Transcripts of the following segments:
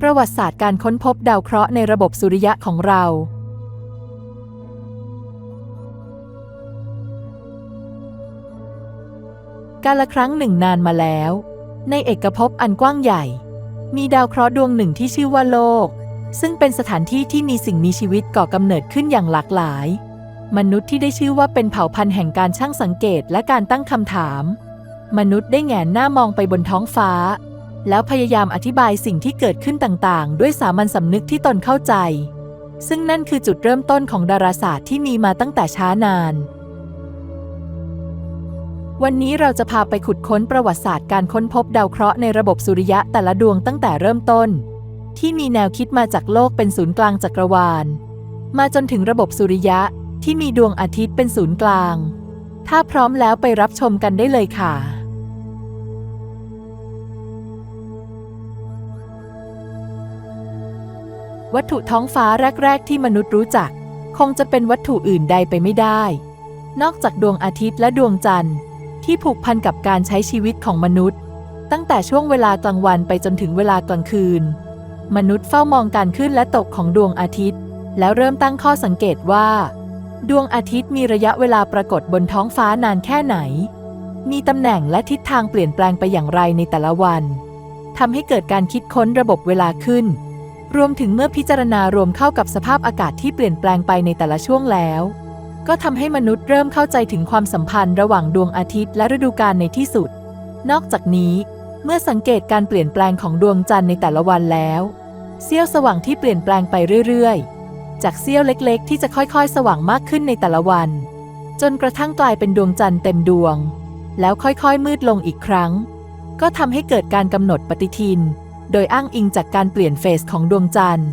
ประวัติศาสตร์การค้นพบดาวเคราะห์ในระบบสุริยะของเรา กาลครั้งหนึ่งนานมาแล้ว ในเอกภพอันกว้างใหญ่ มีดาวเคราะห์ดวงหนึ่งที่ชื่อว่าโลก ซึ่งเป็นสถานที่ที่มีสิ่งมีชีวิตก่อกำเนิดขึ้นอย่างหลากหลาย มนุษย์ที่ได้ชื่อว่าเป็นเผ่าพันธุ์แห่งการช่างสังเกตและการตั้งคำถาม มนุษย์ได้แหงนหน้ามองไปบนท้องฟ้า แล้วพยายามอธิบายสิ่งที่เกิดขึ้นต่างๆ ด้วยสามัญสำนึกที่ตนเข้าใจ ซึ่งนั่นคือจุดเริ่มต้นของดาราศาสตร์ที่มีมาตั้งแต่ช้านาน วันนี้เราจะพาไปขุดค้นประวัติศาสตร์การค้นพบดาวเคราะห์ในระบบสุริยะแต่ละดวงตั้งแต่เริ่มต้น ที่มีแนวคิดมาจากโลกเป็นศูนย์กลางจักรวาล มาจนถึงระบบสุริยะที่มีดวงอาทิตย์เป็นศูนย์กลาง ถ้าพร้อมแล้วไปรับชมกันได้เลยค่ะ วัตถุท้องฟ้าแรก ๆ ที่มนุษย์รู้จัก คงจะเป็นวัตถุอื่นใดไปไม่ได้ นอกจากดวงอาทิตย์และดวงจันทร์ ที่ผูกพันกับการใช้ชีวิตของมนุษย์ ตั้งแต่ช่วงเวลากลางวันไปจนถึงเวลากลางคืน มนุษย์เฝ้ามองการขึ้นและตกของดวงอาทิตย์ แล้วเริ่มตั้งข้อสังเกตว่า ดวงอาทิตย์มีระยะเวลาปรากฏบนท้องฟ้านานแค่ไหน มีตำแหน่งและทิศทางเปลี่ยนแปลงไปอย่างไรในแต่ละวันทำให้เกิดการคิดค้นระบบเวลาขึ้น รวมถึงเมื่อพิจารณารวมเข้ากับสภาพอากาศที่เปลี่ยนแปลงไปในแต่ละช่วงแล้ว ก็ทำให้มนุษย์เริ่มเข้าใจถึงความสัมพันธ์ระหว่างดวงอาทิตย์และฤดูกาลในที่สุด นอกจากนี้ เมื่อสังเกตการเปลี่ยนแปลงของดวงจันทร์ในแต่ละวันแล้วเสี้ยวสว่างที่เปลี่ยนแปลงไปเรื่อยๆ จากเสี้ยวเล็กๆ ที่จะค่อยๆ สว่างมากขึ้นในแต่ละวัน จนกระทั่งกลายเป็นดวงจันทร์เต็มดวง แล้วค่อยๆ มืดลงอีกครั้ง ก็ทำให้เกิดการกำหนดปฏิทิน โดยอ้างอิงจากการเปลี่ยนเฟสของดวงจันทร์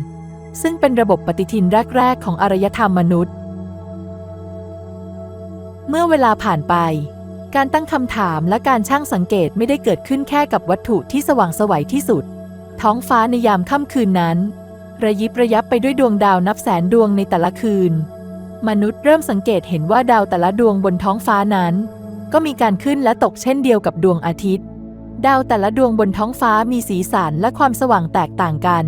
ซึ่งเป็นระบบปฏิทินแรก ๆ ของอารยธรรมมนุษย์ เมื่อเวลาผ่านไป การตั้งคำถามและการช่างสังเกตไม่ได้เกิดขึ้นแค่กับวัตถุที่สว่างสวัยที่สุด ท้องฟ้าในยามค่ำคืนนั้น ระยิบระยับไปด้วยดวงดาวนับแสนดวงในแต่ละคืน มนุษย์เริ่มสังเกตเห็นว่าดาวแต่ละดวงบนท้องฟ้านั้น ก็มีการขึ้นและตกเช่นเดียวกับดวงอาทิตย์ ดาวแต่ละดวงบนท้องฟ้ามีสีสันและความสว่างแตกต่างกัน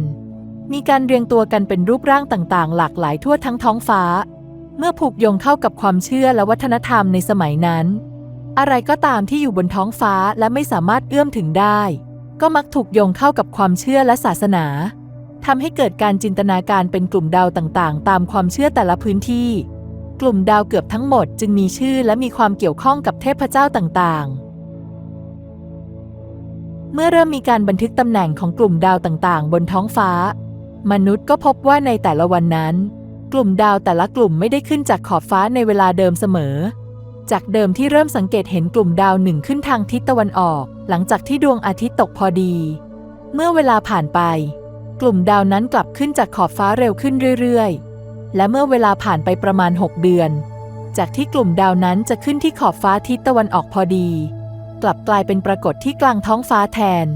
มีการเรียงตัวกันเป็นรูปร่างต่างๆ หลากหลายทั่วทั้งท้องฟ้า เมื่อผูกโยงเข้ากับความเชื่อและวัฒนธรรมในสมัยนั้น อะไรก็ตามที่อยู่บนท้องฟ้าและไม่สามารถเอื้อมถึงได้ ก็มักถูกโยงเข้ากับความเชื่อและศาสนาทำให้เกิดการจินตนาการเป็นกลุ่มดาวต่างๆ ตามความเชื่อแต่ละพื้นที่ กลุ่มดาวเกือบทั้งหมดจึงมีชื่อและมีความเกี่ยวข้องกับเทพเจ้าต่างๆ เมื่อเริ่มมีการบันทึกตำแหน่งของกลุ่มดาวต่างๆ บนท้องฟ้า มนุษย์ก็พบว่าในแต่ละวันนั้น กลุ่มดาวแต่ละกลุ่มไม่ได้ขึ้นจากขอบฟ้าในเวลาเดิมเสมอ จากเดิมที่เริ่มสังเกตเห็นกลุ่มดาวหนึ่งขึ้นทางทิศตะวันออก หลังจากที่ดวงอาทิตย์ตกพอดี เมื่อเวลาผ่านไป กลุ่มดาวนั้นกลับขึ้นจากขอบฟ้าเร็วขึ้นเรื่อยๆ และเมื่อเวลาผ่านไปประมาณ 6 เดือน จากที่กลุ่มดาวนั้นจะขึ้นที่ขอบฟ้าทิศตะวันออกพอดี กลับกลายเป็นปรากฏที่กลางท้องฟ้าแทน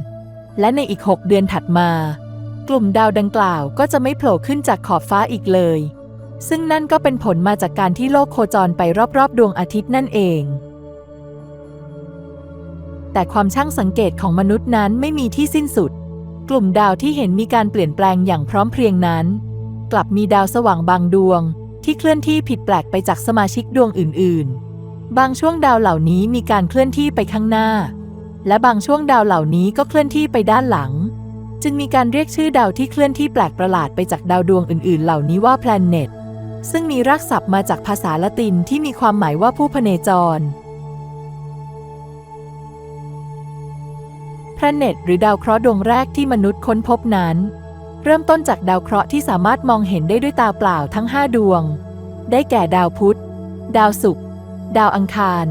และในอีก 6 เดือนถัดมา กลุ่มดาวดังกล่าวก็จะไม่โผล่ขึ้นจากขอบฟ้าอีกเลย ซึ่งนั่นก็เป็นผลมาจากการที่โลกโคจรไปรอบๆ ดวงอาทิตย์นั่นเอง แต่ความช่างสังเกตของมนุษย์นั้นไม่มีที่สิ้นสุด กลุ่มดาวที่เห็นมีการเปลี่ยนแปลงอย่างพร้อมเพรียงนั้น กลับมีดาวสว่างบางดวง ที่เคลื่อนที่ผิดแปลกไปจากสมาชิกดวงอื่น ๆ บางช่วงดาวเหล่านี้มีการเคลื่อนที่ไปข้างหน้า และบางช่วงดาวเหล่านี้ก็เคลื่อนที่ไปด้านหลัง จึงมีการเรียกชื่อดาวที่เคลื่อนที่แปลกประหลาดไปจากดาวดวงอื่น ๆ เหล่านี้ว่า planet ซึ่งมีรากศัพท์มาจากภาษาละตินที่มีความหมายว่าผู้พเนจร planet หรือดาวเคราะห์ดวงแรกที่มนุษย์ค้นพบนั้น เริ่มต้นจากดาวเคราะห์ที่สามารถมองเห็นได้ด้วยตาเปล่าทั้ง 5 ดวง ได้แก่ดาวพุธ ดาวศุกร์ ดาวอังคาร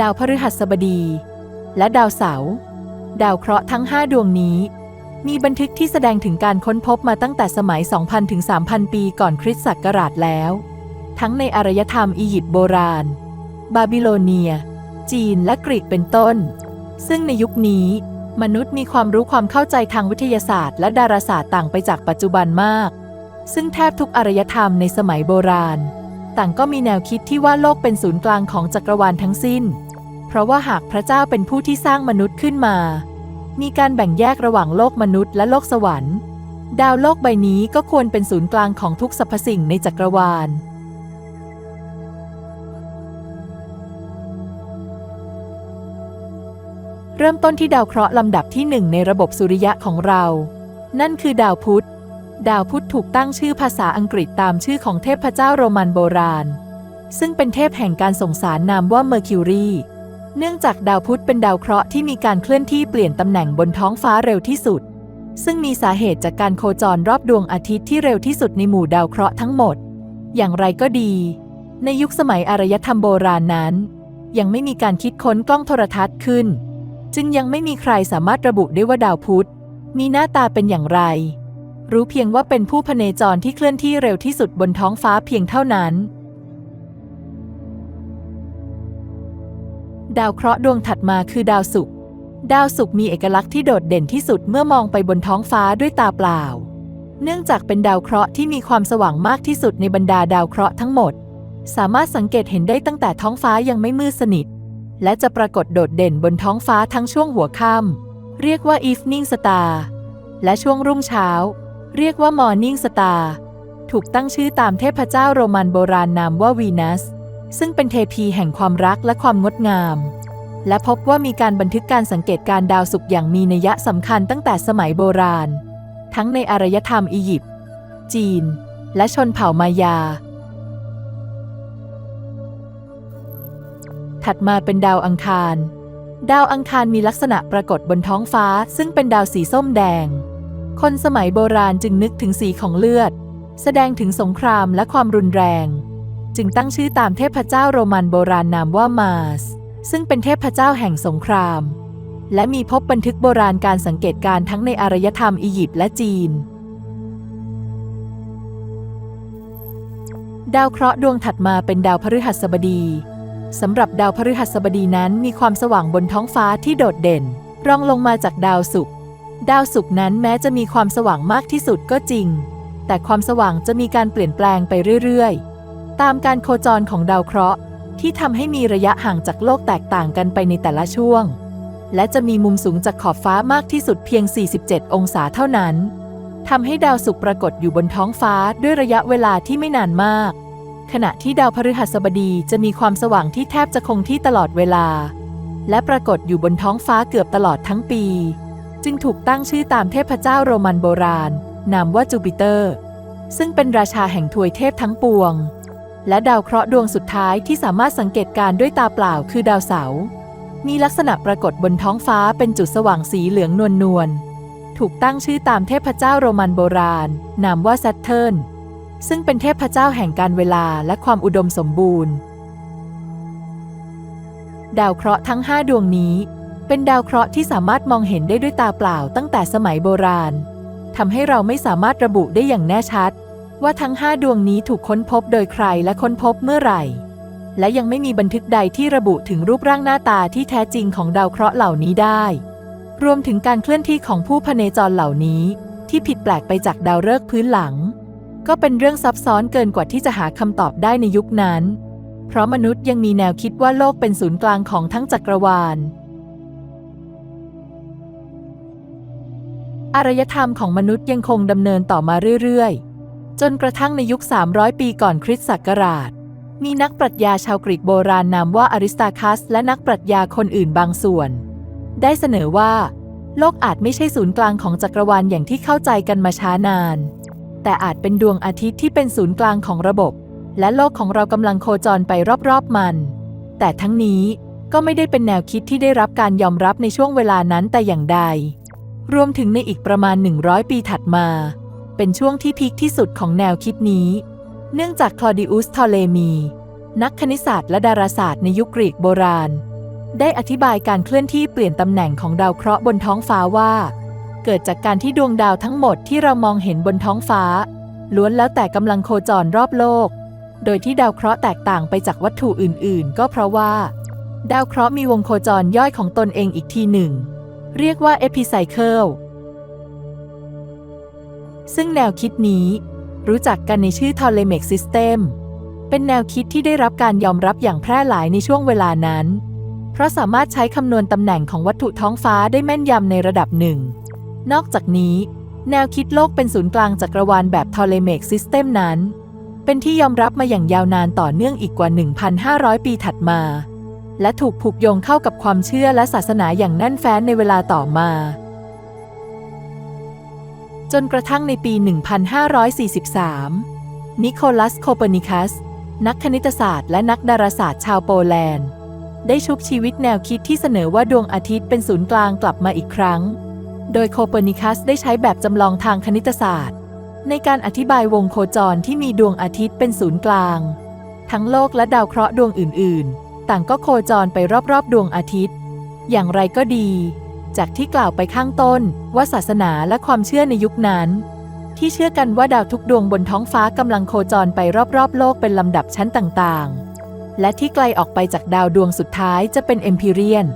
ดาวพฤหัสบดี และดาวเสาร์ดาวเคราะห์ทั้ง 5 ดวงนี้ มีบันทึกที่แสดงถึงการค้นพบมาตั้งแต่สมัย 2,000 ถึง 3,000 ปีก่อนคริสต์ศักราชแล้ว ทั้งในอารยธรรมอียิปต์โบราณ บาบิโลเนีย จีนและกรีกเป็นต้น ซึ่งในยุคนี้ มนุษย์มีความรู้ความเข้าใจทางวิทยาศาสตร์ และดาราศาสตร์ต่างไปจากปัจจุบันมาก ซึ่งแทบทุกอารยธรรมในสมัยโบราณ ต่างก็มีแนวคิดที่ว่าโลกเป็นศูนย์กลางของจักรวาลทั้งสิ้น เพราะว่าหากพระเจ้าเป็นผู้ที่สร้างมนุษย์ขึ้นมา มีการแบ่งแยกระหว่างโลกมนุษย์และโลกสวรรค์ ดาวโลกใบนี้ก็ควรเป็นศูนย์กลางของทุกสรรพสิ่งในจักรวาลเริ่มต้นที่ดาวเคราะห์ลำดับที่หนึ่งในระบบสุริยะของเรา นั่นคือดาวพุธ ดาวพุธถูกตั้งชื่อภาษาอังกฤษตามชื่อของเทพเจ้าโรมันโบราณ ซึ่งเป็นเทพแห่งการส่งสารนามว่าเมอร์คิวรีเนื่องจากดาวพุธเป็นดาวเคราะห์ที่มีการเคลื่อนที่เปลี่ยนตำแหน่งบนท้องฟ้าเร็วที่สุด ซึ่งมีสาเหตุจากการโคจรรอบดวงอาทิตย์ที่เร็วที่สุดในหมู่ดาวเคราะห์ทั้งหมด อย่างไรก็ดี ในยุคสมัยอารยธรรมโบราณนั้น ยังไม่มีการคิดค้นกล้องโทรทัศน์ขึ้น จึงยังไม่มีใครสามารถระบุได้ว่าดาวพุธมีหน้าตาเป็นอย่างไร รู้เพียงว่าเป็นผู้พเนจรที่เคลื่อนที่เร็วที่สุดบนท้องฟ้าเพียงเท่านั้น ดาวเคราะห์ดวงถัดมาคือดาวศุกร์ ดาวศุกร์มีเอกลักษณ์ที่โดดเด่นที่สุดเมื่อมองไปบนท้องฟ้าด้วยตาเปล่า เนื่องจากเป็นดาวเคราะห์ที่มีความสว่างมากที่สุดในบรรดาดาวเคราะห์ทั้งหมด สามารถสังเกตเห็นได้ตั้งแต่ท้องฟ้ายังไม่มืดสนิท และจะปรากฏโดดเด่นบนท้องฟ้าทั้งช่วงหัวค่ำเรียกว่า evening star และช่วงรุ่งเช้า เรียกว่า morning star ถูกตั้งชื่อตามเทพเจ้าโรมันโบราณนามว่าวีนัส ซึ่งเป็นเทพีแห่งความรักและความงดงาม และพบว่ามีการบันทึกการสังเกตการดาวศุกร์อย่างมีนัยสำคัญตั้งแต่สมัยโบราณ ทั้งในอารยธรรมอียิปต์ จีน และชนเผ่ามายา ถัดมาเป็นดาวอังคาร ดาวอังคารมีลักษณะปรากฏบนท้องฟ้า ซึ่งเป็นดาวสีส้มแดง คนสมัยโบราณจึงนึกถึงสีของเลือด แสดงถึงสงครามและความรุนแรง จึงตั้งชื่อตามเทพเจ้าโรมันโบราณนามว่ามาส ซึ่งเป็นเทพเจ้าแห่งสงคราม และมีพบบันทึกโบราณการสังเกตการ์ทั้งในอารยธรรมอียิปต์และจีน ดาวเคราะห์ดวงถัดมาเป็นดาวพฤหัสบดีสำหรับดาวพฤหัสบดีนั้นมีความสว่างบนท้องฟ้าที่โดดเด่น รองลงมาจากดาวศุกร์ ดาวศุกร์นั้นแม้จะมีความสว่างมากที่สุดก็จริง แต่ความสว่างจะมีการเปลี่ยนแปลงไปเรื่อยๆ ตามการโคจรของดาวเคราะห์ ที่ทำให้มีระยะห่างจากโลกแตกต่างกันไปในแต่ละช่วง และจะมีมุมสูงจากขอบฟ้ามากที่สุดเพียง 47 องศาเท่านั้นทำให้ดาวศุกร์ปรากฏอยู่บนท้องฟ้าด้วยระยะเวลาที่ไม่นานมาก ขณะที่ดาวพฤหัสบดีจะมีความสว่างที่แทบจะคงที่ตลอดเวลา และปรากฏอยู่บนท้องฟ้าเกือบตลอดทั้งปี จึงถูกตั้งชื่อตามเทพเจ้าโรมันโบราณ นามว่าจูปิเตอร์ ซึ่งเป็นราชาแห่งทวยเทพทั้งปวง และดาวเคราะห์ดวงสุดท้ายที่สามารถสังเกตการ์ด้วยตาเปล่าคือดาวเสาร์มีลักษณะปรากฏบนท้องฟ้าเป็นจุดสว่างสีเหลืองนวลนวลถูกตั้งชื่อตามเทพเจ้าโรมันโบราณ นามว่าแซตเทิร์นซึ่งเป็นเทพเจ้าแห่งการเวลาและความอุดมสมบูรณ์ ดาวเคราะห์ทั้ง 5 ดวงนี้ เป็นดาวเคราะห์ที่สามารถมองเห็นได้ด้วยตาเปล่าตั้งแต่สมัยโบราณทำให้เราไม่สามารถระบุได้อย่างแน่ชัด ว่าทั้ง 5 ดวงนี้ถูกค้นพบโดยใครและค้นพบเมื่อไหร่ และยังไม่มีบันทึกใดที่ระบุถึงรูปร่างหน้าตาที่แท้จริงของดาวเคราะห์เหล่านี้ได้ รวมถึงการเคลื่อนที่ของผู้พเนจรเหล่านี้ ที่ผิดแปลกไปจากดาวฤกษ์พื้นหลัง ก็เป็นเรื่องซับซ้อนเกินกว่าที่จะหาคำตอบได้ในยุคนั้น เพราะมนุษย์ยังมีแนวคิดว่าโลกเป็นศูนย์กลางของทั้งจักรวาล อารยธรรมของมนุษย์ยังคงดำเนินต่อมาเรื่อยๆ จนกระทั่งในยุค 300 ปีก่อนคริสต์ศักราช มีนักปรัชญาชาวกรีกโบราณนามว่าอริสตาคัส และนักปรัชญาคนอื่นบางส่วน ได้เสนอว่า โลกอาจไม่ใช่ศูนย์กลางของจักรวาลอย่างที่เข้าใจกันมาช้านาน แต่อาจเป็นดวงอาทิตย์ที่เป็นศูนย์กลางของระบบ และโลกของเรากำลังโคจรไปรอบๆมัน แต่ทั้งนี้ก็ไม่ได้เป็นแนวคิดที่ได้รับการยอมรับในช่วงเวลานั้นแต่อย่างใด รวมถึงในอีกประมาณ 100 ปีถัดมา เป็นช่วงที่พีคที่สุดของแนวคิดนี้ เนื่องจากคลอดิอุสทอเลมี นักคณิตศาสตร์และดาราศาสตร์ในยุคกรีกโบราณ ได้อธิบายการเคลื่อนที่เปลี่ยนตำแหน่งของดาวเคราะห์บนท้องฟ้าว่า เกิดจากการที่ดวงดาวทั้งหมดที่เรามองเห็นบนท้องฟ้า ล้วนแล้วแต่กำลังโคจรรอบโลก โดยที่ดาวเคราะห์แตกต่างไปจากวัตถุอื่น ๆ ก็เพราะว่า ดาวเคราะห์มีวงโคจรย่อยของตนเองอีกทีหนึ่ง เรียกว่า epicycle ซึ่งแนวคิดนี้รู้จักกันในชื่อ t o l e m a c System เป็นแนวคิดที่ได้รับการยอมรับอย่างแพร่หลายในช่วงเวลานั้น เพราะสามารถใช้คำนวณตำแหน่งของวัตถุท้องฟ้าได้แม่นยำในระดับหนึ่ง นอกจากนี้ แนวคิดโลกเป็นศูนย์กลางจักรวาลแบบทอเลเมกซิสเต็มนั้น เป็นที่ยอมรับมาอย่างยาวนานต่อเนื่องอีกกว่า 1,500 ปีถัดมา และถูกผูกโยงเข้ากับความเชื่อและศาสนาอย่างแน่นแฟ้นในเวลาต่อมา จนกระทั่งในปี 1543 นิโคลัส โคเปนิคัส นักคณิตศาสตร์และนักดาราศาสตร์ชาวโปแลนด์ ได้ชุบชีวิตแนวคิดที่เสนอว่าดวงอาทิตย์เป็นศูนย์กลางกลับมาอีกครั้ง โดยโคเปนิคัสได้ใช้แบบจำลองทางคณิตศาสตร์ ในการอธิบายวงโคจรที่มีดวงอาทิตย์เป็นศูนย์กลาง ทั้งโลกและดาวเคราะห์ดวงอื่น ๆ ต่างก็โคจรไปรอบๆ ดวงอาทิตย์ อย่างไรก็ดี จากที่กล่าวไปข้างต้นว่าศาสนาและความเชื่อในยุคนั้น ที่เชื่อกันว่าดาวทุกดวงบนท้องฟ้ากำลังโคจรไปรอบๆ โลกเป็นลำดับชั้นต่างๆ และที่ไกลออกไปจากดาวดวงสุดท้ายจะเป็นเอมพีเรียน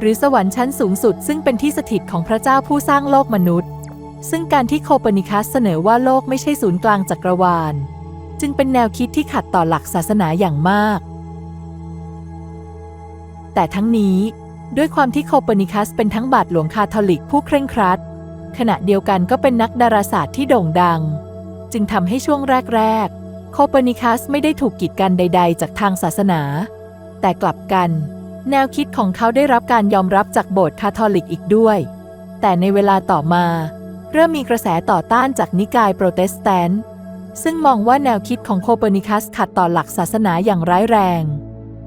หรือสวรรค์ชั้นสูงสุดซึ่งเป็นที่สถิตของพระเจ้าผู้สร้างโลกมนุษย์ ซึ่งการที่โคเปนิคัสเสนอว่าโลกไม่ใช่ศูนย์กลางจักรวาล จึงเป็นแนวคิดที่ขัดต่อหลักศาสนาอย่างมาก แต่ทั้งนี้ด้วยความที่โคเปอร์นิคัสเป็นทั้งบาทหลวงคาทอลิกผู้เคร่งครัด ขณะเดียวกันก็เป็นนักดาราศาสตร์ที่โด่งดัง จึงทำให้ช่วงแรก ๆ โคเปอร์นิคัสไม่ได้ถูกกีดกันใด ๆ จากทางศาสนา แต่กลับกัน แนวคิดของเขาได้รับการยอมรับจากโบสถ์คาทอลิกอีกด้วย แต่ในเวลาต่อมา เริ่มมีกระแสต่อต้านจากนิกายโปรเตสแตนต์ซึ่งมองว่าแนวคิดของโคเปอร์นิคัสขัดต่อหลักศาสนาอย่างร้ายแรง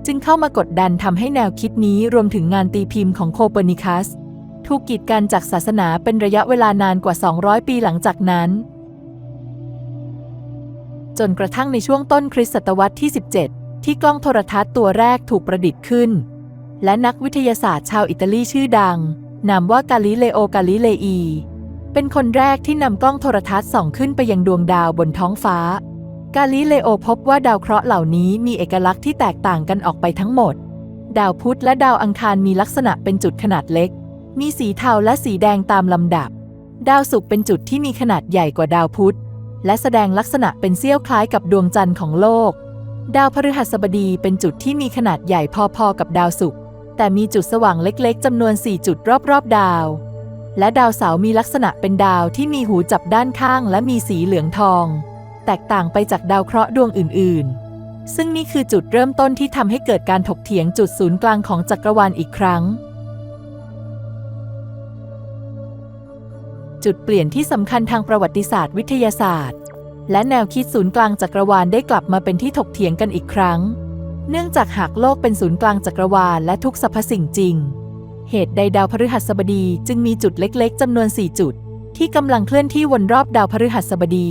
จึงเข้ามากดดันทำให้แนวคิดนี้รวมถึงงานตีพิมพ์ของโคเปอร์นิคัส ถูกกีดกันจากศาสนาเป็นระยะเวลานานกว่า 200 ปีหลังจากนั้น จนกระทั่งในช่วงต้นคริสตศตวรรษที่ 17 ที่กล้องโทรทัศน์ตัวแรกถูกประดิษฐ์ขึ้น และนักวิทยาศาสตร์ชาวอิตาลีชื่อดัง นามว่ากาลิเลโอกาลิเลอี เป็นคนแรกที่นำกล้องโทรทัศน์ส่องขึ้นไปยังดวงดาวบนท้องฟ้า กาลิเลโอพบว่าดาวเคราะห์เหล่านี้มีเอกลักษณ์ที่แตกต่างกันออกไปทั้งหมด ดาวพุธและดาวอังคารมีลักษณะเป็นจุดขนาดเล็ก มีสีเทาและสีแดงตามลำดับ ดาวศุกร์เป็นจุดที่มีขนาดใหญ่กว่าดาวพุธ และแสดงลักษณะเป็นเสี้ยวคล้ายกับดวงจันทร์ของโลก ดาวพฤหัสบดีเป็นจุดที่มีขนาดใหญ่พอๆกับดาวศุกร์ แต่มีจุดสว่างเล็กๆจำนวน 4 จุดรอบๆดาว และดาวเสาร์มีลักษณะเป็นดาวที่มีหูจับด้านข้างและมีสีเหลืองทอง แตกต่างไปจากดาวเคราะห์ดวงอื่น ๆ ซึ่งนี่คือจุดเริ่มต้นที่ทำให้เกิดการถกเถียงจุดศูนย์กลางของจักรวาลอีกครั้ง จุดเปลี่ยนที่สำคัญทางประวัติศาสตร์วิทยาศาสตร์ และแนวคิดศูนย์กลางจักรวาลได้กลับมาเป็นที่ถกเถียงกันอีกครั้ง เนื่องจากหากโลกเป็นศูนย์กลางจักรวาลและทุกสรรพสิ่งจริง เหตุใดดาวพฤหัสบดีจึงมีจุดเล็กๆจำนวน 4 จุด ที่กำลังเคลื่อนที่วนรอบดาวพฤหัสบดี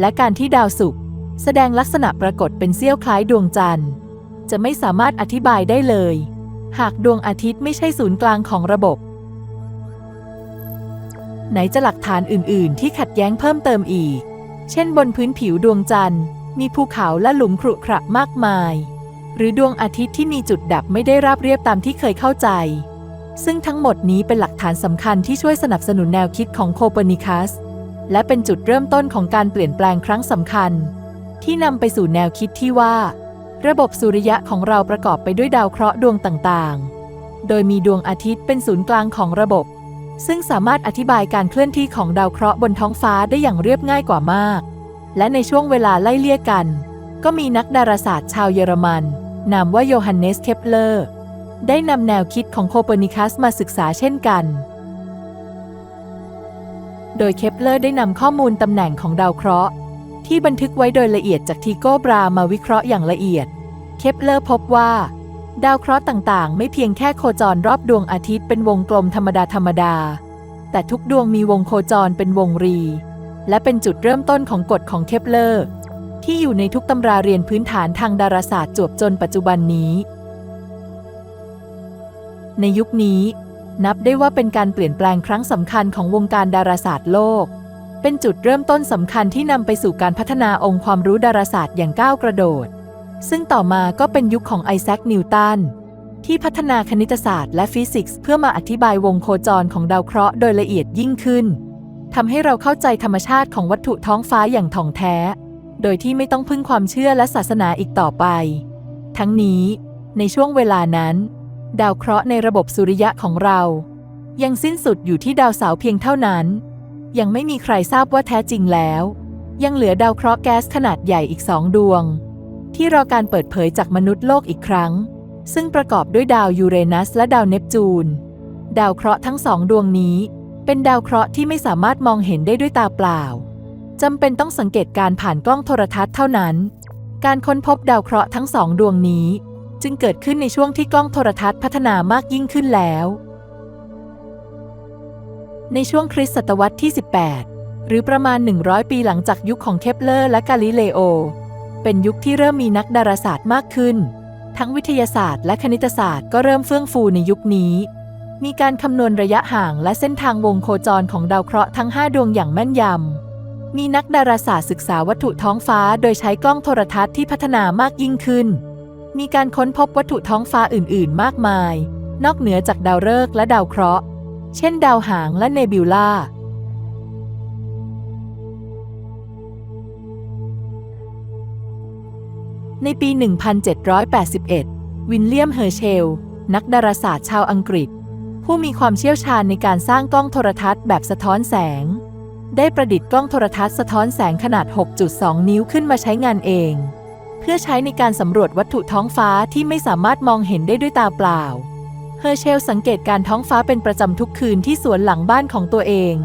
และการที่ดาวศุกร์แสดงลักษณะปรากฏเป็นเสี้ยวคล้ายดวงจันทร์ จะไม่สามารถอธิบายได้เลย หากดวงอาทิตย์ไม่ใช่ศูนย์กลางของระบบ ไหนจะหลักฐานอื่น ๆ ที่ขัดแย้งเพิ่มเติมอีก เช่นบนพื้นผิวดวงจันทร์ มีภูเขาและหลุมขรุขระมากมาย หรือดวงอาทิตย์ที่มีจุดดับไม่ได้ราบเรียบตามที่เคยเข้าใจ ซึ่งทั้งหมดนี้เป็นหลักฐานสำคัญที่ช่วยสนับสนุนแนวคิดของโคเปอร์นิคัส และเป็นจุดเริ่มต้นของการเปลี่ยนแปลงครั้งสำคัญ ที่นำไปสู่แนวคิดที่ว่า ระบบสุริยะของเราประกอบไปด้วยดาวเคราะห์ดวงต่างๆ โดยมีดวงอาทิตย์เป็นศูนย์กลางของระบบ ซึ่งสามารถอธิบายการเคลื่อนที่ของดาวเคราะห์บนท้องฟ้าได้อย่างเรียบง่ายกว่ามาก และในช่วงเวลาไล่เลี่ยกัน ก็มีนักดาราศาสตร์ชาวเยอรมัน นามว่าโยฮันเนส เคปเลอร์ ได้นำแนวคิดของโคเปอร์นิคัสมาศึกษาเช่นกัน โดยเคปเลอร์ได้นำข้อมูลตำแหน่งของดาวเคราะห์ ที่บันทึกไว้โดยละเอียดจากทีโกบรามาวิเคราะห์อย่างละเอียด เคปเลอร์พบว่า ดาวเคราะห์ต่างๆ ไม่เพียงแค่โคจรรอบดวงอาทิตย์เป็นวงกลมธรรมดาธรรมดา แต่ทุกดวงมีวงโคจรเป็นวงรี และเป็นจุดเริ่มต้นของกฎของเคปเลอร์ ที่อยู่ในทุกตำราเรียนพื้นฐานทางดาราศาสตร์จวบจนปัจจุบันนี้ ในยุคนี้ นับได้ว่าเป็นการเปลี่ยนแปลงครั้งสำคัญของวงการดาราศาสตร์โลก เป็นจุดเริ่มต้นสำคัญที่นำไปสู่การพัฒนาองค์ความรู้ดาราศาสตร์อย่างก้าวกระโดด ซึ่งต่อมาก็เป็นยุคของไอแซค นิวตัน ที่พัฒนาคณิตศาสตร์และฟิสิกส์เพื่อมาอธิบายวงโคจรของดาวเคราะห์โดยละเอียดยิ่งขึ้นทำให้เราเข้าใจธรรมชาติของวัตถุท้องฟ้าอย่างถ่องแท้ โดยที่ไม่ต้องพึ่งความเชื่อและศาสนาอีกต่อไป ทั้งนี้ในช่วงเวลานั้น ดาวเคราะห์ในระบบสุริยะของเรา ยังสิ้นสุดอยู่ที่ดาวเสาร์เพียงเท่านั้น ยังไม่มีใครทราบว่าแท้จริงแล้ว ยังเหลือดาวเคราะห์แก๊สขนาดใหญ่อีกสองดวง ที่รอการเปิดเผยจากมนุษย์โลกอีกครั้ง ซึ่งประกอบด้วยดาวยูเรนัสและดาวเนปจูน ดาวเคราะห์ทั้งสองดวงนี้ เป็นดาวเคราะห์ที่ไม่สามารถมองเห็นได้ด้วยตาเปล่าจำเป็นต้องสังเกตการผ่านกล้องโทรทัศน์เท่านั้น การค้นพบดาวเคราะห์ทั้งสองดวงนี้ จึงเกิดขึ้นในช่วงที่กล้องโทรทัศน์พัฒนามากยิ่งขึ้นแล้ว ในช่วงคริสตศตวรรษที่ 18 หรือประมาณ 100 ปีหลังจากยุคของเคปเลอร์และกาลิเลโอ เป็นยุคที่เริ่มมีนักดาราศาสตร์มากขึ้น ทั้งวิทยาศาสตร์และคณิตศาสตร์ก็เริ่มเฟื่องฟูในยุคนี้ มีการคำนวณระยะห่างและเส้นทางวงโคจรของดาวเคราะห์ทั้ง 5 ดวงอย่างแม่นยำมีนักดาราศาสตร์ศึกษาวัตถุท้องฟ้าโดยใช้กล้องโทรทัศน์ที่พัฒนามากยิ่งขึ้น มีการค้นพบวัตถุท้องฟ้าอื่น ๆ มากมาย นอกเหนือจากดาวฤกษ์และดาวเคราะห์ เช่นดาวหางและเนบิวลาในปี 1781 วินเลียม เฮอร์เชล นักดาราศาสตร์ชาวอังกฤษ ผู้มีความเชี่ยวชาญในการสร้างกล้องโทรทัศน์แบบสะท้อนแสง ได้ประดิษฐ์กล้องโทรทัศน์สะท้อนแสงขนาด 6.2 นิ้วขึ้นมาใช้งานเอง เพื่อใช้ในการสำรวจวัตถุท้องฟ้าที่ไม่สามารถมองเห็นได้ด้วยตาเปล่า เฮอร์เชลสังเกตการท้องฟ้าเป็นประจำทุกคืนที่สวนหลังบ้านของตัวเอง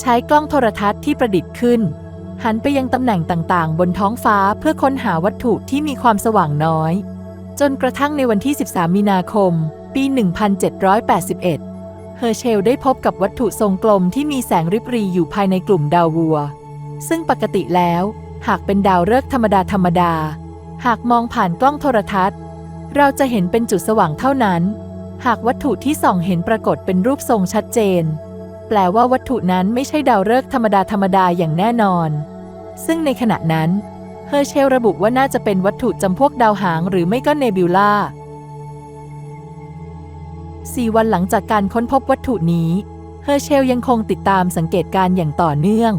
ใช้กล้องโทรทัศน์ที่ประดิษฐ์ขึ้น หันไปยังตำแหน่งต่างๆ บนท้องฟ้าเพื่อค้นหาวัตถุที่มีความสว่างน้อย จนกระทั่งในวันที่ 13 มีนาคม ปี 1781เฮอร์เชลได้พบกับวัตถุทรงกลมที่มีแสงริบหรีอยู่ภายในกลุ่มดาววัว ซึ่งปกติแล้ว หากเป็นดาวฤกษ์ธรรมดาธรรมดา หากมองผ่านกล้องโทรทัศน์ เราจะเห็นเป็นจุดสว่างเท่านั้น หากวัตถุที่ส่องเห็นปรากฏเป็นรูปทรงชัดเจน แปลว่าวัตถุนั้นไม่ใช่ดาวฤกษ์ธรรมดาธรรมดาอย่างแน่นอน ซึ่งในขณะนั้นเฮอร์เชลระบุว่าน่าจะเป็นวัตถุจำพวกดาวหางหรือไม่ก็เนบิวลาสี่วันหลังจากการค้นพบวัตถุนี้ เฮอร์เชลยังคงติดตามสังเกตการ์อย่างต่อเนื่อง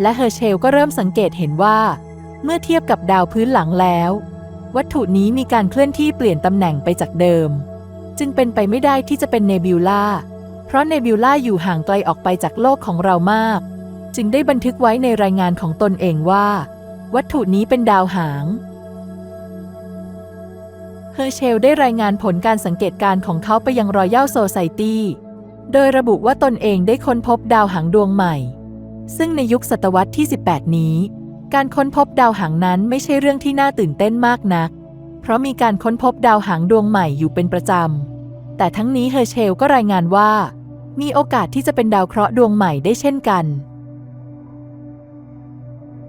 และเฮอร์เชลก็เริ่มสังเกตเห็นว่า เมื่อเทียบกับดาวพื้นหลังแล้ว วัตถุนี้มีการเคลื่อนที่เปลี่ยนตำแหน่งไปจากเดิม จึงเป็นไปไม่ได้ที่จะเป็นเนบิวลาเพราะเนบิวลาอยู่ห่างไกลออกไปจากโลกของเรามาก จึงได้บันทึกไว้ในรายงานของตนเองว่า วัตถุนี้เป็นดาวหางเฮอร์เชลได้รายงานผลการสังเกตการณ์ของเขาไปยังรอยัลโซไซตี้ โดยระบุว่าตนเองได้ค้นพบดาวหางดวงใหม่ ซึ่งในยุคศตวรรษที่ 18 นี้ การค้นพบดาวหางนั้นไม่ใช่เรื่องที่น่าตื่นเต้นมากนัก เพราะมีการค้นพบดาวหางดวงใหม่อยู่เป็นประจำ แต่ทั้งนี้เฮอร์เชลก็รายงานว่า มีโอกาสที่จะเป็นดาวเคราะห์ดวงใหม่ได้เช่นกัน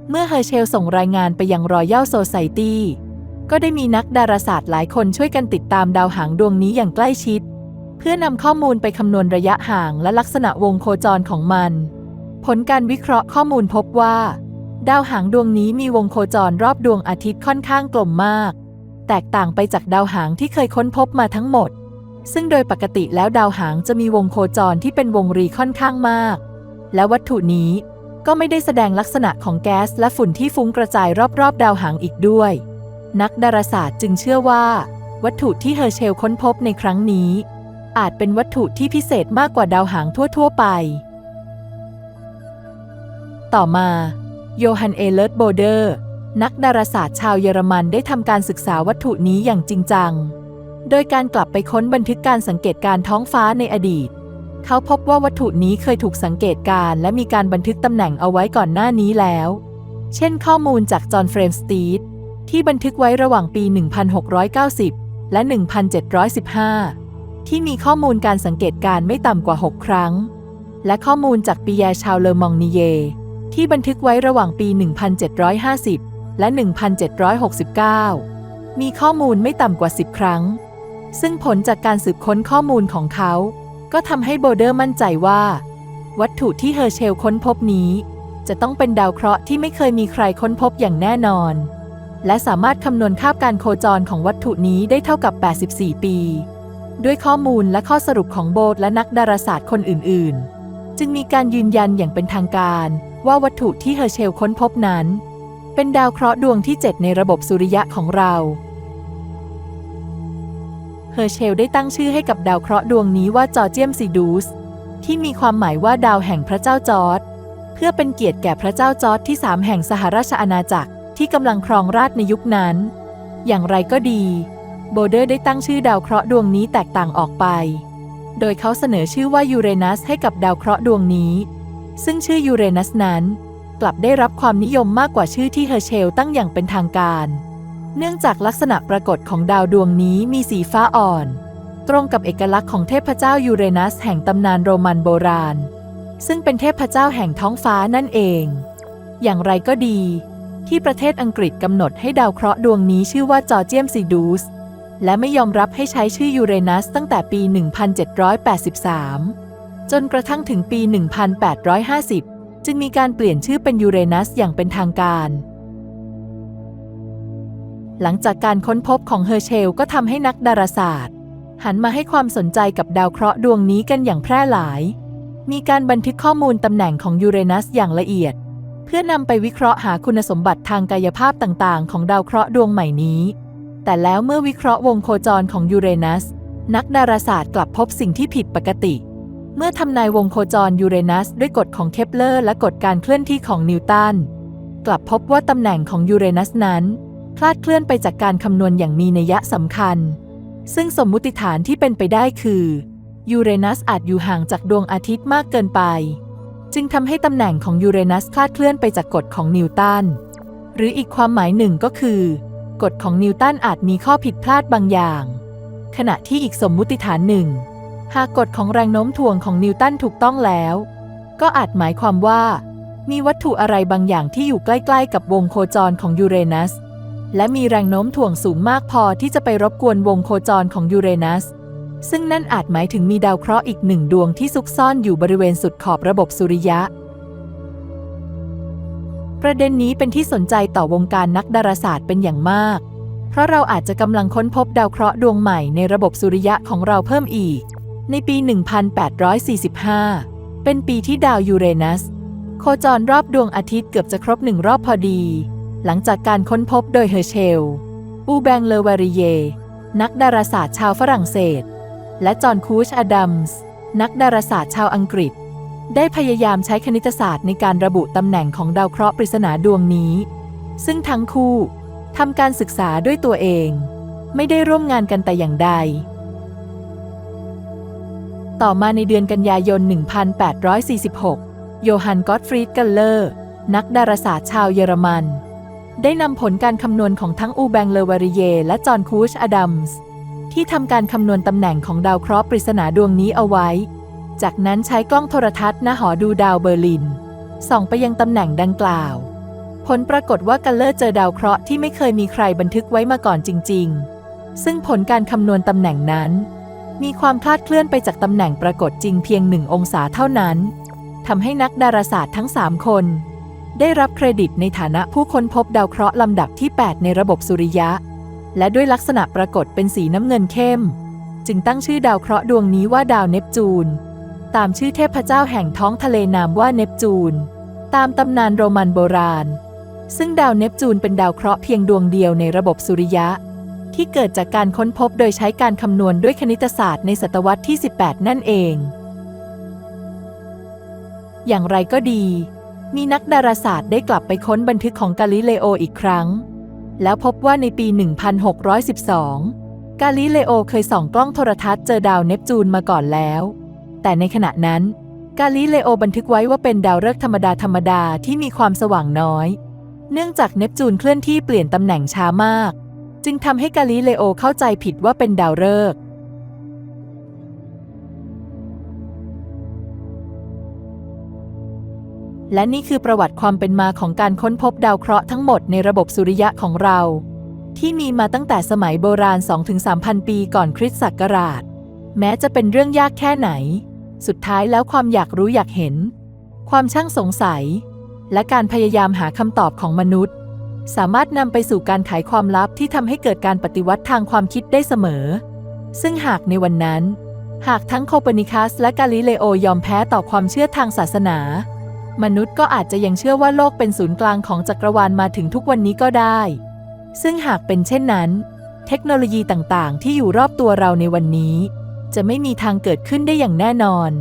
เมื่อเฮอร์เชลส่งรายงานไปยังรอยัลโซไซตี้ก็ได้มีนักดาราศาสตร์หลายคนช่วยกันติดตามดาวหางดวงนี้อย่างใกล้ชิด เพื่อนำข้อมูลไปคำนวณระยะห่างและลักษณะวงโคจรของมัน ผลการวิเคราะห์ข้อมูลพบว่า ดาวหางดวงนี้มีวงโคจรรอบดวงอาทิตย์ค่อนข้างกลมมาก แตกต่างไปจากดาวหางที่เคยค้นพบมาทั้งหมด ซึ่งโดยปกติแล้วดาวหางจะมีวงโคจรที่เป็นวงรีค่อนข้างมาก และวัตถุนี้ก็ไม่ได้แสดงลักษณะของแก๊สและฝุ่นที่ฟุ้งกระจายรอบๆ ดาวหางอีกด้วย นักดาราศาสตร์จึงเชื่อว่า วัตถุที่เฮอร์เชลค้นพบในครั้งนี้ อาจเป็นวัตถุที่พิเศษมากกว่าดาวหางทั่วๆ ไป ต่อมาโยฮันเอเลร์ตโบเดอร์นักดาราศาสตร์ชาวเยอรมันได้ทำการศึกษาวัตถุนี้อย่างจริงจัง โดยการกลับไปค้นบันทึกการสังเกตการท้องฟ้าในอดีต เขาพบว่าวัตถุนี้เคยถูกสังเกตการและมีการบันทึกตำแหน่งเอาไว้ก่อนหน้านี้แล้ว เช่นข้อมูลจากจอห์นเฟรมสตีดที่บันทึกไว้ระหว่างปี 1690 และ 1715 ที่มีข้อมูลการสังเกตการไม่ต่ำกว่า 6 ครั้ง และข้อมูลจากปีแยชาวเลอมองนิเย ที่บันทึกไว้ระหว่างปี 1750 และ 1769 มีข้อมูลไม่ต่ำกว่า 10 ครั้ง ซึ่งผลจากการสืบค้นข้อมูลของเขา ก็ทำให้โบเดอร์มั่นใจว่า วัตถุที่เฮอร์เชลค้นพบนี้ จะต้องเป็นดาวเคราะห์ที่ไม่เคยมีใครค้นพบอย่างแน่นอน และสามารถคำนวณคาบการโคจรของวัตถุนี้ได้เท่ากับ 84 ปี ด้วยข้อมูลและข้อสรุปของโบสและนักดาราศาสตร์คนอื่น ๆ จึงมีการยืนยันอย่างเป็นทางการว่าวัตถุที่เฮอร์เชลค้นพบนั้น เป็นดาวเคราะห์ดวงที่ 7 ในระบบสุริยะของเรา เฮอร์เชลได้ตั้งชื่อให้กับดาวเคราะห์ดวงนี้ว่าจอร์เจียมซีดูสที่มีความหมายว่าดาวแห่งพระเจ้าจอร์จเพื่อเป็นเกียรติแก่พระเจ้าจอร์จที่สามแห่งสหราชอาณาจักรที่กำลังครองราชในยุคนั้น อย่างไรก็ดี โบเดอร์ได้ตั้งชื่อดาวเคราะห์ดวงนี้แตกต่างออกไป โดยเขาเสนอชื่อว่ายูเรนัสให้กับดาวเคราะห์ดวงนี้ ซึ่งชื่อยูเรนัสนั้น กลับได้รับความนิยมมากกว่าชื่อที่เฮอร์เชลตั้งอย่างเป็นทางการ เนื่องจากลักษณะปรากฏของดาวดวงนี้มีสีฟ้าอ่อน ตรงกับเอกลักษณ์ของเทพเจ้ายูเรนัสแห่งตำนานโรมันโบราณ ซึ่งเป็นเทพเจ้าแห่งท้องฟ้านั่นเอง อย่างไรก็ดี ที่ประเทศอังกฤษกำหนดให้ดาวเคราะห์ดวงนี้ชื่อว่าจอร์เจียมซีดูส และไม่ยอมรับให้ใช้ชื่อยูเรนัสตั้งแต่ปี 1783 จนกระทั่งถึงปี 1850 จึงมีการเปลี่ยนชื่อเป็นยูเรนัสอย่างเป็นทางการ หลังจากการค้นพบของเฮอร์เชลก็ทำให้นักดาราศาสตร์ หันมาให้ความสนใจกับดาวเคราะห์ดวงนี้กันอย่างแพร่หลาย มีการบันทึกข้อมูลตำแหน่งของยูเรนัสอย่างละเอียด เพื่อนำไปวิเคราะห์หาคุณสมบัติทางกายภาพต่างๆ ของดาวเคราะห์ดวงใหม่นี้ แต่แล้วเมื่อวิเคราะห์วงโคจรของยูเรนัส นักดาราศาสตร์กลับพบสิ่งที่ผิดปกติ เมื่อทำนายวงโคจรยูเรนัสด้วยกฎของเคปเลอร์และกฎการเคลื่อนที่ของนิวตัน กลับพบว่าตำแหน่งของยูเรนัสนั้น คลาดเคลื่อนไปจากการคำนวณอย่างมีนัยสำคัญ ซึ่งสมมุติฐานที่เป็นไปได้คือยูเรนัสอาจอยู่ห่างจากดวงอาทิตย์มากเกินไป จึงทำให้ตำแหน่งของยูเรนัสคลาดเคลื่อนไปจากกฎของนิวตัน หรืออีกความหมายหนึ่งก็คือ กฎของนิวตันอาจมีข้อผิดพลาดบางอย่าง ขณะที่อีกสมมุติฐานหนึ่ง หากกฎของแรงโน้มถ่วงของนิวตันถูกต้องแล้ว ก็อาจหมายความว่า มีวัตถุอะไรบางอย่างที่อยู่ใกล้ ๆ กับวงโคจรของยูเรนัส และมีแรงโน้มถ่วงสูงมากพอที่จะไปรบกวนวงโคจรของยูเรนัส ซึ่งนั่นอาจหมายถึงมีดาวเคราะห์อีกหนึ่งดวงที่ซุกซ่อนอยู่บริเวณสุดขอบระบบสุริยะ ประเด็นนี้เป็นที่สนใจต่อวงการนักดาราศาสตร์เป็นอย่างมาก เพราะเราอาจจะกำลังค้นพบดาวเคราะห์ดวงใหม่ในระบบสุริยะของเราเพิ่มอีก ในปี 1845 เป็นปีที่ดาวยูเรนัส โคจรรอบดวงอาทิตย์เกือบจะครบหนึ่งรอบพอดี หลังจากการค้นพบโดยเฮอร์เชล อูแบงเลวาริเย นักดาราศาสตร์ชาวฝรั่งเศส และจอห์นคูชอดัมส์ นักดาราศาสตร์ชาวอังกฤษ ได้พยายามใช้คณิตศาสตร์ในการระบุตำแหน่งของดาวเคราะห์ปริศนาดวงนี้ ซึ่งทั้งคู่ทำการศึกษาด้วยตัวเอง ไม่ได้ร่วมงานกันแต่อย่างใด ต่อมาในเดือนกันยายน 1846 โยฮันกอตฟรีดกัลเลอร์ นักดาราศาสตร์ชาวเยอรมัน ได้นำผลการคำนวณของทั้งอูแบงเลวาริเย และจอห์นคูชอดัมส์ที่ทำการคำนวณตำแหน่งของดาวเคราะห์ปริศนาดวงนี้เอาไว้ จากนั้นใช้กล้องโทรทัศน์ณหอดูดาวเบอร์ลิน ส่องไปยังตำแหน่งดังกล่าว ผลปรากฏว่ากัลเลอร์เจอดาวเคราะห์ที่ไม่เคยมีใครบันทึกไว้มาก่อนจริง ๆ ซึ่งผลการคำนวณตำแหน่งนั้น มีความคลาดเคลื่อนไปจากตำแหน่งปรากฏจริงเพียงหนึ่งองศาเท่านั้นทำให้นักดาราศาสตร์ทั้ง 3 คน ได้รับเครดิตในฐานะผู้ค้นพบดาวเคราะห์ลำดับที่ 8 ในระบบสุริยะ และด้วยลักษณะปรากฏเป็นสีน้ำเงินเข้ม จึงตั้งชื่อดาวเคราะห์ดวงนี้ว่าดาวเนปจูน ตามชื่อเทพเจ้าแห่งท้องทะเลนามว่าเนปจูน ตามตำนานโรมันโบราณ ซึ่งดาวเนปจูนเป็นดาวเคราะห์เพียงดวงเดียวในระบบสุริยะ ที่เกิดจากการค้นพบโดยใช้การคำนวณด้วยคณิตศาสตร์ในศตวรรษที่ 18 นั่นเอง อย่างไรก็ดี มีนักดาราศาสตร์ได้กลับไปค้นบันทึกของกาลิเลโออีกครั้ง แล้วพบว่าในปี 1612 กาลิเลโอเคยส่องกล้องโทรทัศน์เจอดาวเนปจูนมาก่อนแล้ว แต่ในขณะนั้น กาลิเลโอบันทึกไว้ว่าเป็นดาวฤกษ์ธรรมดาธรรมดาที่มีความสว่างน้อย เนื่องจากเนปจูนเคลื่อนที่เปลี่ยนตำแหน่งช้ามาก จึงทำให้กาลิเลโอเข้าใจผิดว่าเป็นดาวฤกษ์และนี่คือประวัติความเป็นมาของการค้นพบดาวเคราะห์ทั้งหมดในระบบสุริยะของเรา ที่มีมาตั้งแต่สมัยโบราณ 2-3,000 ปีก่อนคริสต์ศักราช แม้จะเป็นเรื่องยากแค่ไหน สุดท้ายแล้วความอยากรู้อยากเห็น ความช่างสงสัย และการพยายามหาคำตอบของมนุษย์ สามารถนำไปสู่การไขความลับที่ทำให้เกิดการปฏิวัติทางความคิดได้เสมอ ซึ่งหากในวันนั้น หากทั้งโคเปนิคัส และกาลิเลโอยอมแพ้ต่อความเชื่อทางศาสนา มนุษย์ก็อาจจะยังเชื่อว่าโลกเป็นศูนย์กลางของจักรวาลมาถึงทุกวันนี้ก็ได้ ซึ่งหากเป็นเช่นนั้น เทคโนโลยีต่างๆ ที่อยู่รอบตัวเราในวันนี้ จะไม่มีทางเกิดขึ้นได้อย่างแน่นอน